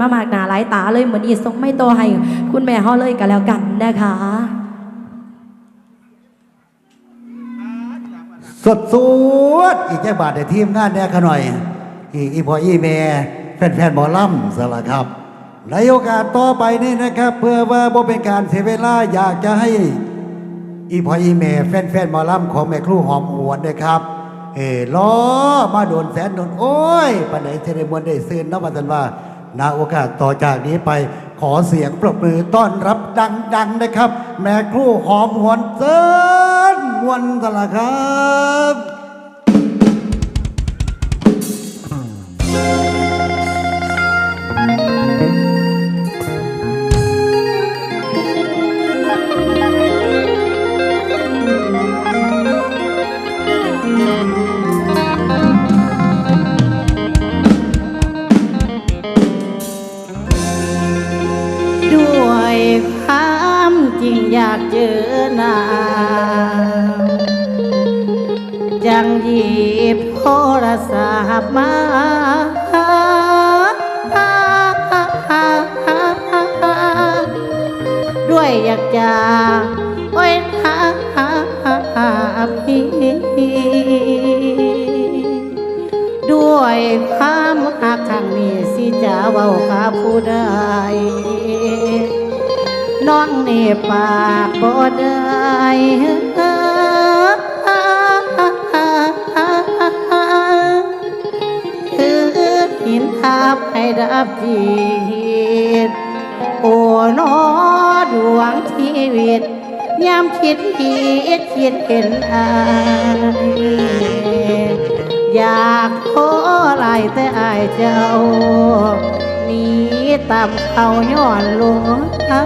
มามากหนาหลายตาเลยเหมือนอีส่งไม่โตให้ คุณแม่เขาเลยกันแล้วกันนะคะสดสดอีกแค่บาทในทีมงานเนี่ยขหน่อย อีอีพออีเมแฟนๆหมอลำสละครับในโอกาสต่อไปนี่นะครับ เพื่อว่าบ่เป็นการเสียเวลาอยากจะให้อีพออีเมแฟนๆหมอลำของแม่ครูหอมหวนนะครับเออล้อมาโดนแสนโดนโอ้ยปันไหนเทเลมวนได้ซื้อนะมาตันว่า นาโอกาสต่อจากนี้ไปขอเสียงปรบมือต้อนรับดัง ๆ นะครับ แม่ครูหอมหวนเซินมวนสละครับ อยากเจอหน้าจังหยิบโทรศัพท์มาด้วยอยากจะโอ้ยหาพี่ด้วยความหักทางนี้สิจะเว้ากับผู้ใด น้องนี่ปากบ่ได้คือหินทับให้ดับจิตโอ้นอดวงชีวิตยามคิดคิดคิดเห็นอายอยากขอไล่แต่อายเจ้า ตามเขาย้อนลงหา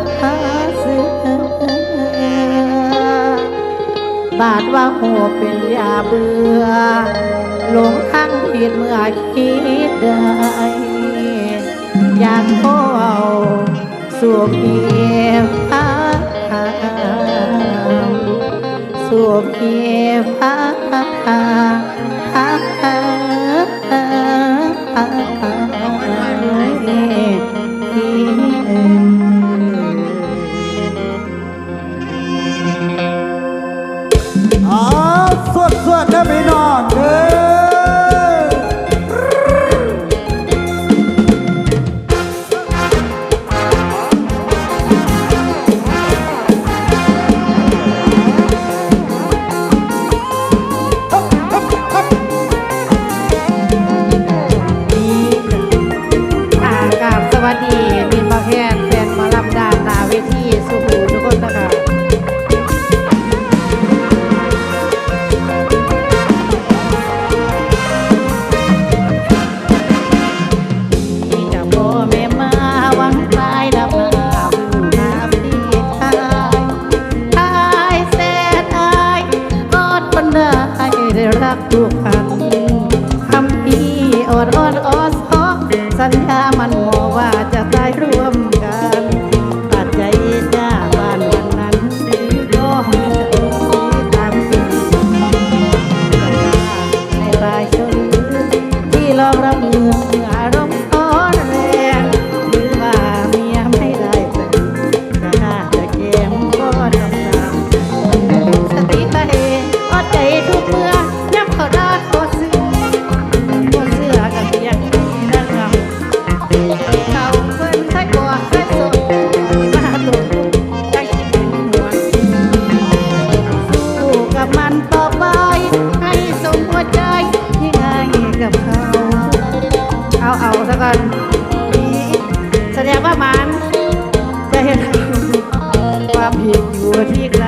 เสือบาดว่าหัวเป็นยาเบื่อหลงทางผิดเมื่อคิดได้อยากขอเอาสู่เพียงพาสู่เพียงพาเวดส ได้ ผิดอยู่ที่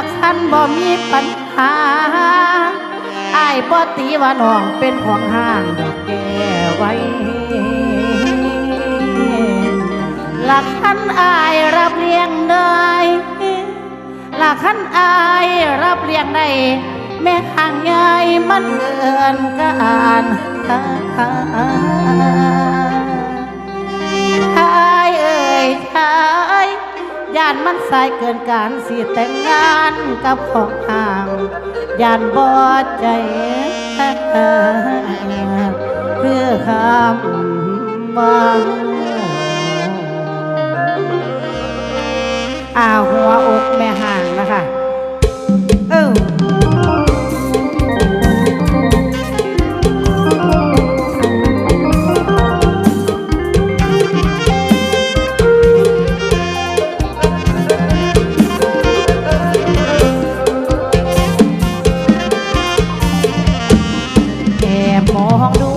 ากคันบ่มีปัญหาไอ้ายบ่ตีว่าน้องเป็นของห้างดอกแก้ไว้หลักขันอายรับเลี้ยงได้หลักขันอายรับเลี้ยงได้แม่ห่างใหญ่มันเกินการ ยานมันสายเกินการสิแต่งงานกับของห่างยานบอดใจเพื่อคำบังอาหัวอกแม่ห่างนะคะ อบมองดู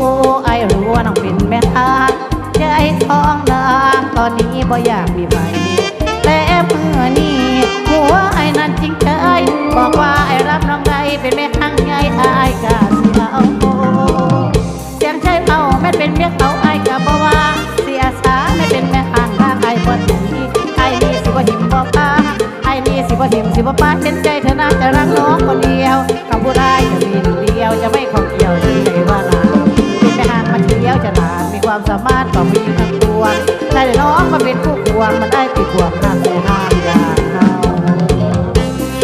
ไอรู้ว่าน้องเป็นแม่ทางใจท้องนางตอนนี้บ่อยากมีไฟแต่เมื่อนี้หัวไอ้นั้นจริงใจบอกว่าไอรับน้องใดเป็นแม่ทางไงไอกาเสียเอาเสียงใช้เมาแม่เป็นเมียเขาไอกะบ่ว่าเสียสาไม่เป็นแม่ทางทางไอบ่ดีไอ้นี่สิบ่หิมบ่ปาไอ้นี่สิบ่หิมสิบ่ปาเห็นใจเธอนะจะรักน้องคนเความสามารถก็มีทั้งตัวได้แต่น้องมาเป็นคู่ควงมันได้ติดหัวงห้ามแต่ห้ามอย่างเขา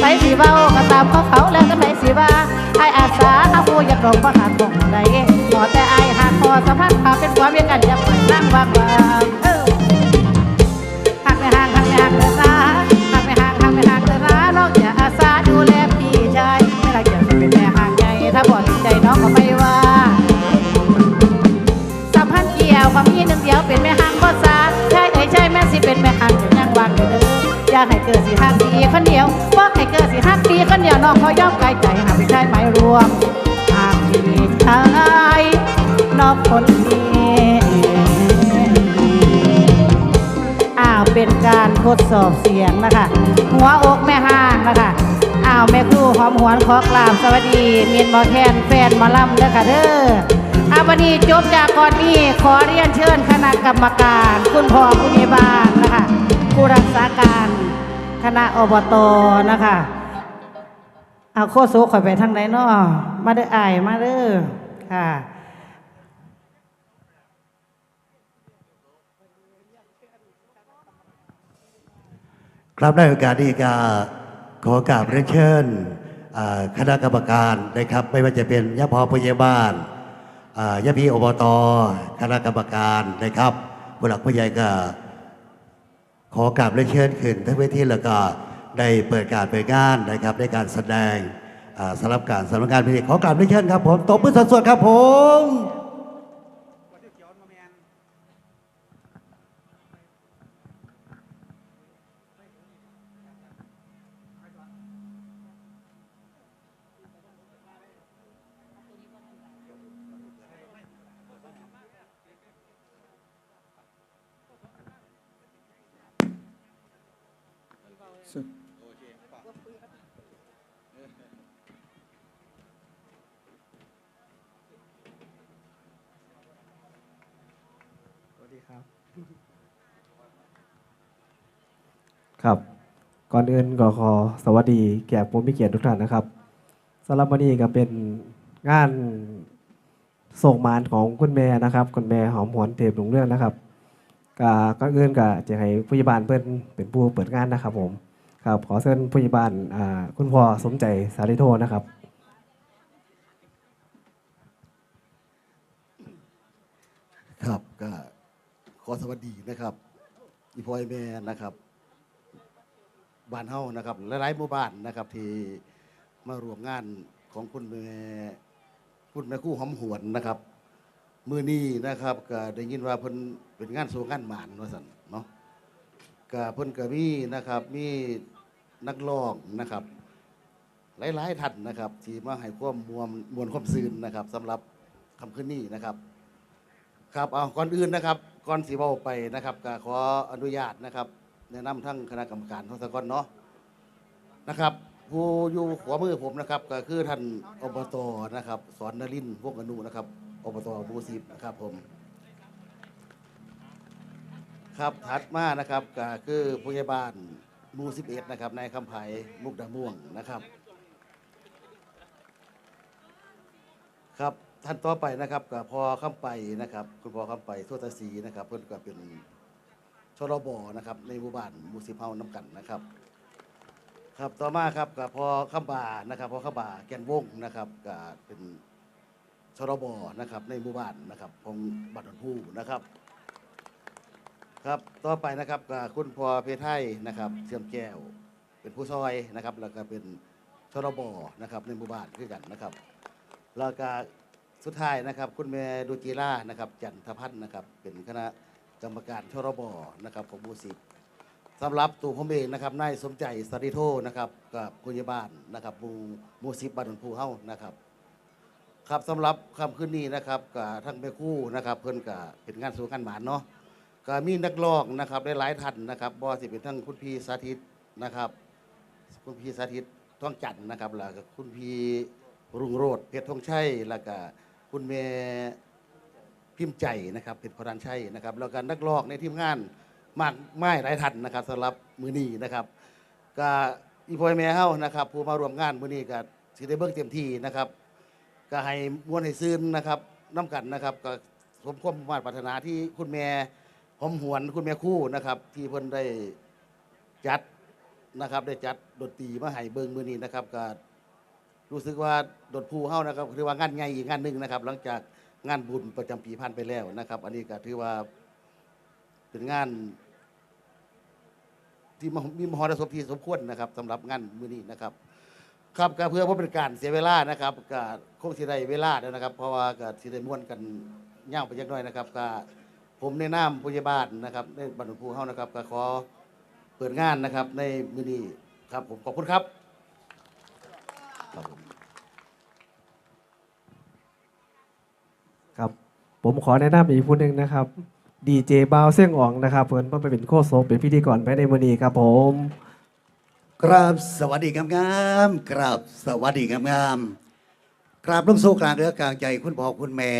ไปสีเบาก็ตามเขาเขาแล้วทำไมสีว่าไออาสาเอาพูอยากลงประหารของใดขอแต่ไอหาคอสัมพันธ์พาเป็นความเวียงกันากให้เกิดสิห้าปีคนเดียวบอกให้เกิดสิห้าปีคนเดียวน้องเขายอมกายใจหากไม่ใช่ไม้รวมหากพี่ชายนอกคนนี้อ้าวเป็นการทดสอบเสียงนะคะ หัวอกแม่ห้างนะคะอ้าวแม่ครูหอมหวนขอกราบสวัสดีเมียนมอแคนแฟนมาล่ำเด้อค่ะเด้ออาวันนี้จบจากก่อนนี้ขอเรียนเชิญคณะกรรมการ คุณพ่อผู้ใหญ่บ้านนะคะผู้รักษาการ คณะอบตนะคะเอาโคโซข่อยไปทางไหนเนาะมาเด้อไอายมาเด้อค่ะครับในโอกาสนี้ก็ขอกราบเรียนเชิญคณะกรรมการนะครับ ไม่ว่าจะเป็นยะพอพยาบาลอ่ายพีอบต คณะกรรมการนะครับผู้หลักผู้ใหญ่ก็ ขอกราบและเชิญขึ้นท่านเวทีแล้วก็ได้เปิดการเปิดงานนะครับในการแสดงอ่าสำหรับการสำนักงานพิธีขอกราบและเชิญครับผมตบมือสดๆครับผม ครับ ก่อนอื่นก็ขอสวัสดีแก่ผู้มีเกียรติทุกท่านนะครับสำหรับวันนี้ก็เป็นงานส่งมานของคุณแม่นะครับ คุณแม่หอมหวนเทพหลงเรื่องนะครับก็ก่อนอื่นก็จะให้ผู้ใหญ่บ้านเพิ่นเป็นผู้เปิดงานนะครับ ผม ครับ ขอเชิญผู้ใหญ่บ้านอ่าคุณพ่อสมใจสาริโทนะครับครับก็ข อสวัสดีนะครับอีพอยแม่นะครับบ้านเฮานะครับหลายๆหมู่บ้านนะครับ ที่มารวมงานของคุณแม่คุณแม่คู่หอมหวนนะครับ มือนี้นะครับก็ได้ยินว่าเพิ่นเป็นงานโซงานหมานว่าสันเนาะก็เพิ่นก็มีนะครับมีนักร้องนะครับ หลายๆท่านนะครับ ที่มาให้ความมวลมวลความซื่นนะครับสำหรับคำคืนนี้นะครับ ครับเอาก่อนอื่นนะครับก่อนสีเบาไปนะครับก็ขออนุญาตนะครับ แนะนำทั้งคณะกรรมการทั้งสกอนเนาะนะครับ ผู้อยู่ขวามือผมนะครับ ก็คือท่านอบตนะครับสอนนรินทร์วงศ์อนุนะครับอบตบูสิบนะครับผม ครับถัดมานะครับก็คือผู้ใหญ่บ้านหมูสิบเอ็ดนะครับนายคำไผ่มุกดาม่วงนะครับ ครับ ท่านต่อไปนะครับกับพอคำไปนะครับ คุณพ่อคำไปทั่วตาสีนะครับ เพื่อนก็เป็นชรบนะครับ ในหมู่บ้านมูสิเฮาน้ำกันนะครับ ครับต่อมาครับกับพอคำบานะครับพอคำบาแกนวงนะครับก็เป็นชรบนะครับ ในหมู่บ้านนะครับของบัตรดอนผู้นะครับครับต่อไปนะครับกับคุณพอเพไทยนะครับเสื่อมแก้ว เป็นผู้ซอยนะครับ แล้วก็เป็นชรบนะครับในหมู่บ้านคือกันนะครับแล้วก็ สุดท้ายนะครับ คุณแม่ดูจีรานะครับจันทพัฒน์นะครับ เป็นคณะกรรมการชรบนะครับของหมูสิบสำหรับตัวผมเองนะครับนายสมใจสริโทนะครับกับคุณยาบาลนะครับหมูมูสิบบ้านภูเฮ้านะครับ ครับสำหรับคำขึ้นนี้นะครับกับทั้งแม่คู่นะครับ เพิ่อนกับเป็นงานสู่งานหมานเนาะก็มีนักร้องนะครับหลายท่านนะครับบ่สิเป็นทั้งคุณพี่สาธิตนะครับ คุณพี่สาธิตท่องจันนะครับแล้วก็คุณพี่รุ่งโรจน์เพชรธงชัยแล้วก็ คุณแม่พิมพ์ใจนะครับเพชรพรันชัยนะครับ แล้วก็นักร้องในทีมงานมากไม้หลายท่านนะครับสำหรับมือนี้นะครับก็อีพอยแม่เฮานะครับผู้มารวมงานมือนี้ก็สิได้เบิ่งเต็มที่นะครับ ก็ให้มวนให้ซื่นนะครับน้กันนะครับก็สมความมา่ปรารถนาที่คุณแม่หอมหวนคุณแม่คู่นะครับ ที่เพิ่นได้จัดนะครับ ได้จัดดนตรีมาให้เบิงมือนี้นะครับก็ รู้สึกว่าดนภูเฮานะครับถือว่างานใหญ่อีกงานหนึ่งนะครับ หลังจากงานบุญประจำปีผ่านไปแล้วนะครับ อันนี้ก็ถือว่าเป็นงาน ที่มหมีมหรสพที่สมควรนะครับสำหรับงานมือนี้นะครับ ครับก็เพื่อว่าเป็นการเสียเวลานะครับก็คงสิได้เวลาแล้วนะครับ เพราะว่าก็สิได้ม่วนกันย่างไปยักหน้อยนะครับก็ผมในนามพยาบาลนะครับในบรรดภูเฮานะครับก็ขอเปิดงานนะครับ ในมือนี้ครับ ผมขอบคุณครับ ครับผมครับผมขอแนะนำอีกผู้หนึ่งนะครับดีเจบาวเสี่ยงอ่องนะครับเพิ่อนเพิ่นไปเป็นโคโซเป็นพิธีกรภายในมือนี้ครับผมครับสวัสดีงามๆครับสวัสดีงามๆกราบลงสู่กลางเรือกลางใจคุณพ่อคุณแม่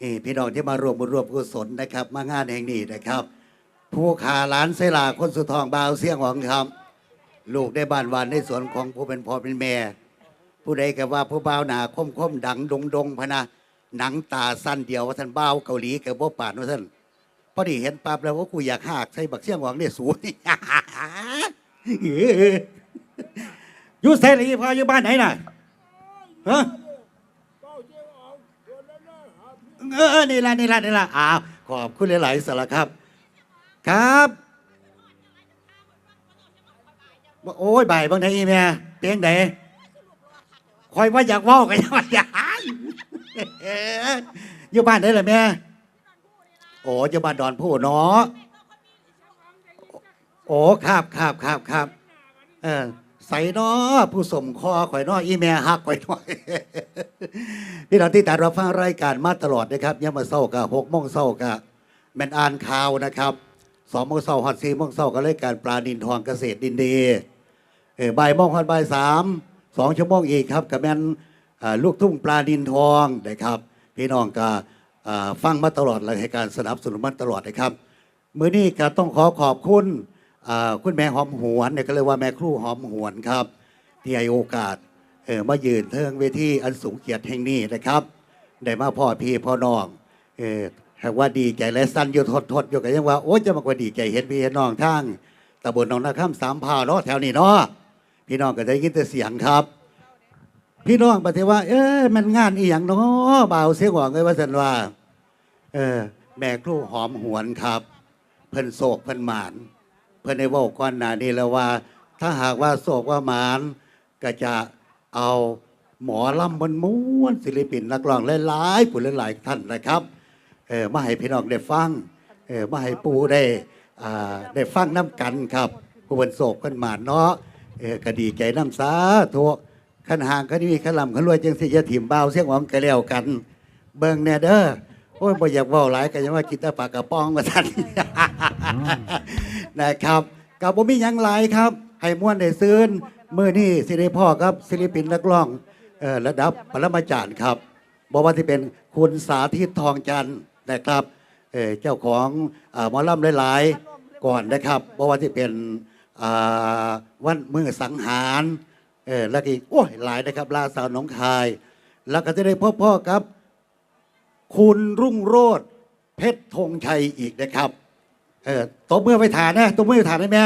เอพี่น้องที่มารวมบุญรวมกุศลนะครับ มางานแห่งนี้นะครับ ผู้ขาหลานเสลาคนสุดทองบาวเสียงหองครับ ลูกได้บ้านวานในสวนของผู้เป็นพ่อเป็นแม่ ผู้ใดก็ว่าผู้บ่าวหนาคมคมๆดังดงดงพะนะหนังตาสั้นเดียวว่าท่านบ่าวเกาหลีกับบ่ป่านว่าท่านพอดีเห็นปั๊บแล้วว่ากูอยากหากใส่บักเสียงหวังเนี่ยสูงอยู่เสรีพออยู่บ้านไหนน่ะฮะเออเนี่ละนี่ละนี่ละอ้าวขอบคุณหลายๆสารครับ ครับโอ้ยบ่ายบางทีแม่เพียงไหน คอยว่าอยากเว่ากันยังว่าอยากอยู่บ้านได้เหรอแม่ โอ้อยู่บ้านดอนผู้เนาะโอ้ครับครับครับครับเออใส่นาะผู้สมคอข่อยนาะอีแม่ฮักข่อยน่อยพี่น้องที่ติดตามรับฟังรายการมาตลอดนะครับยามมาเศร้ากับหกโมงเศร้ากับแมนอ่านข่าวนะครับสองโมงเศร้าฮอดสี่โมงเศร้ากับรายการปลาดินทองเกษตรดินดีเออบ่ายโมงฮอดบ่ายสาม สองชั่วโมงอีกครับกับแมนอ่าลูกทุ่งปลาดินทองนะครับ พี่น้องก็ฟังมาตลอดเลยให้การสนับสนุนมาตลอดนะครับมื้อนี้ก็ต้องขอขอบคุณคุณแม่หอมหวนเนี่ยก็เรียกว่าแม่ครูหอมหวนครับ ที่ให้โอกาสเออมายืนเทิงเวทีอันสูงเกียรติแห่งนี้นะครับ ได้มาพ่อพี่พ่อน้องเออหากว่าดีใจและสั้นอยู่ทดทดอยู่กันยังว่าโอ้จะมากว่าดีใจเห็นพี่เห็นน้องทางตำบลหนองนาข้ามสามพร้าวเนาะแถวนี้เนาะ พี่น้องก็ได้ยินแต่เสียงครับ พี่น้องปฏิว่า เอ้ยมันงานอีหยังเนาะบ่าวเสียงหวังเลยว่าสันว่า เออ แม่ครูหอมหวนครับ เพิ่นโศกเพิ่นหมาน เพิ่นได้เว่าก่อนหนานี้แล้วว่า ถ้าหากว่าโศกว่าหมานก็จะเอาหมอลำบนม้วนศิลปินนักร้องหลายๆผู้หลายๆท่านนะครับเออมาให้พี่น้องได้ฟังเออมาให้ปูได้อ่าได้ฟังน้ำกันครับผู้บนโศกกันหมานเนาะ เออก็ดีใจน้ำสาธุขันห่างขันมีขันลำขันรวยจังสิจะถิ่มเบาเสียงหวังกันแล้วกัน เบิ่งแน่เด้อโอ้ยบ่อยากเว้าหลายก็ยังว่ากินแต่ปากกระป๋องมาท่านนะครับกับบ่มีหยังหลายครับ ให้ม่วนได้ซื้นเมื่อนี้สิได้พ่อครับศิลปินนักร้องเอ่อระดับปรมาจารย์ครับบอกว่าที่เป็นคุณสาธิตทองจันทร์นะครับเอ่อเจ้าของอาหมอลำหลายๆก่อนนะครับบอกว่าที่เป็นอ่า วันมือสังหารเออแล้วก็อีกโอ้ยหลายนะครับลาสาวหน้องคาย แล้วก็จะได้พ่อพ่อครับ คุณรุ่งโรธเพชรธงชัยอีกนะครับเออตบมือไปฐานนะตบมือไปฐานได้ไหม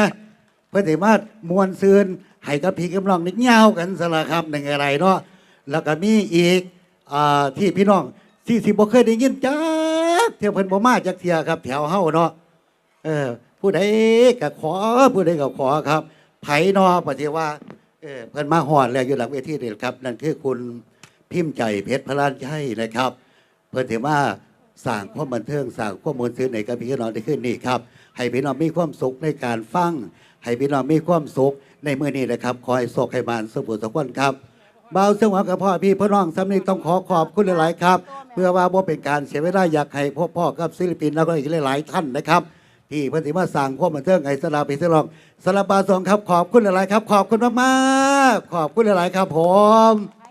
เพื่อถือว่ามวลซืนให้กับพี่กำลังนิดเงาวกันสละครับหนึ่งอะไรเนาะแล้วก็มีอีกอาที่พี่น้องที่สิบ่เคยได้ยินจักเที่ยวเพิ่นบ่มาจักเทียครับ แถวเฮาเนาะเออผู้ใดก็ขอผู้ใดก็ขอครับ ไผนาะปฏิว่าเออเพิ่นมาฮอดแล้วอยู่หลังเวทีนี่ครับ นั่นคือคุณพิมพ์ใจเพชรพลานชัยนะครับ เพื่อถือว่าสร้างความบันเทิงสร้างความมวลซื่นในกับพี่น้องได้ขึ้นนี่ครับ ให้พี่น้องมีความสุขในการฟัง ให้พี่น้องมีความสุขในเมื่อนี้นะครับคอยโศกให้บานสมุทรณ์สกคนครับบ่าวเสียงหวังกับพ่อพี่พี่น้องสำนึกต้องขอขอบคุณหลาย ๆ ครับ เพื่อว่าบ่เป็นการเสียเวลาอยากให้พ่อพ่อกับศิลปินแล้วก็อีกหลาย ๆ ท่านนะครับ ที่เพิ่นสิมาสั่งความบันเทิงไอ้สลาปีสลองสลาบาสองครับขอบคุณหลายๆครับ ขอบคุณมากๆขอบคุณหลายๆครับผม